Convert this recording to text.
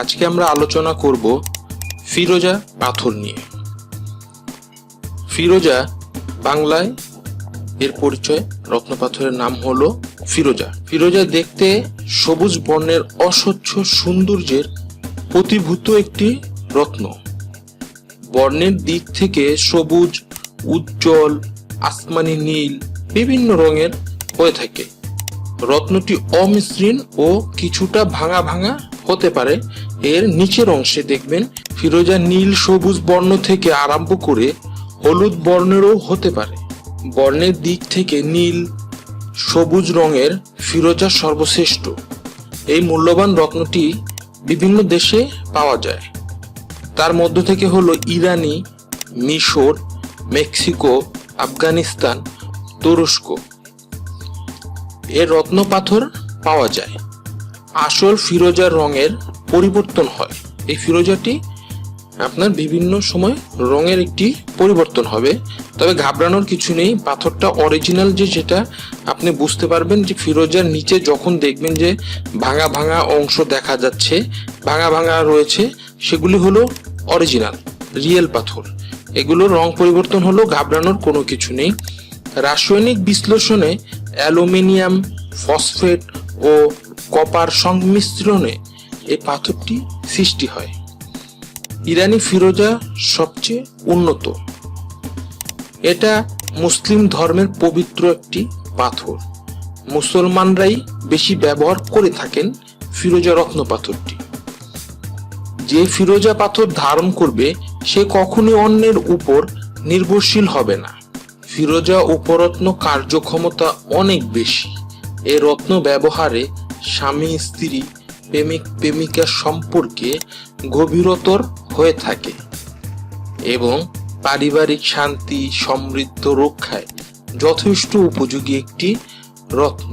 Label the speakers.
Speaker 1: আজকে আমরা আলোচনা করব ফিরোজা পাথর নিয়ে। ফিরোজা বাংলায় এর পরিচয়, রত্ন পাথরের নাম হলো ফিরোজা। ফিরোজা দেখতে সবুজ বর্ণের অস্বচ্ছ সৌন্দর্যের প্রতিভূত একটি রত্ন। বর্ণের দিক থেকে সবুজ, উজ্জ্বল, আসমানি নীল, বিভিন্ন রঙের হয়ে থাকে। রত্নটি অমসৃণ ও কিছুটা ভাঙা ভাঙা হতে পারে। এর নিচের অংশে দেখবেন ফিরোজা নীল সবুজ বর্ণ থেকে আরম্ভ করে হলুদ বর্ণেরও হতে পারে। বর্ণের দিক থেকে নীল, সবুজ রঙের ফিরোজা সর্বশ্রেষ্ঠ। এই মূল্যবান রত্নটি বিভিন্ন দেশে পাওয়া যায়। তার মধ্য থেকে হলো ইরানি, মিশর, মেক্সিকো, আফগানিস্তান, তুরস্ক। এর রত্ন পাথর পাওয়া যায়। আসল ফিরোজার রঙের পরিবর্তন হয়। এই ফিরোজাটি আপনার বিভিন্ন সময় রঙের একটি পরিবর্তন হবে। তবে ঘাবড়ানোর কিছু নেই। পাথরটা অরিজিনাল যে যেটা আপনি বুঝতে পারবেন যে ফিরোজার নিচে যখন দেখবেন যে ভাঙা ভাঙা অংশ দেখা যাচ্ছে, ভাঙা ভাঙা রয়েছে, সেগুলি হলো অরিজিনাল রিয়েল পাথর। এগুলোর রং পরিবর্তন হলো, ঘাবড়ানোর কোনো কিছু নেই। রাসায়নিক বিশ্লেষণে অ্যালুমিনিয়াম, ফসফেট ও কপার সংমিশ্রণে এই পাথরটি সৃষ্টি হয়। ইরানি ফিরোজা সবচেয়ে উন্নত। এটা মুসলিম ধর্মের পবিত্র একটি পাথর। মুসলমানরাই বেশি ব্যবহার করে থাকেন ফিরোজা রত্ন পাথরটি। যে ফিরোজা পাথর ধারণ করবে, সে কখনোই অন্যের উপর নির্ভরশীল হবে না। ফিরোজা উপরত্ন কার্যক্ষমতা অনেক বেশি। এ রত্ন ব্যবহারে স্বামী, স্ত্রী প্রেমিক প্রেমিকা সম্পর্কে গভীরতর হয়ে থাকে এবং পারিবারিক শান্তি, সমৃদ্ধ রক্ষায় যথেষ্ট উপযোগী একটি রত্ন।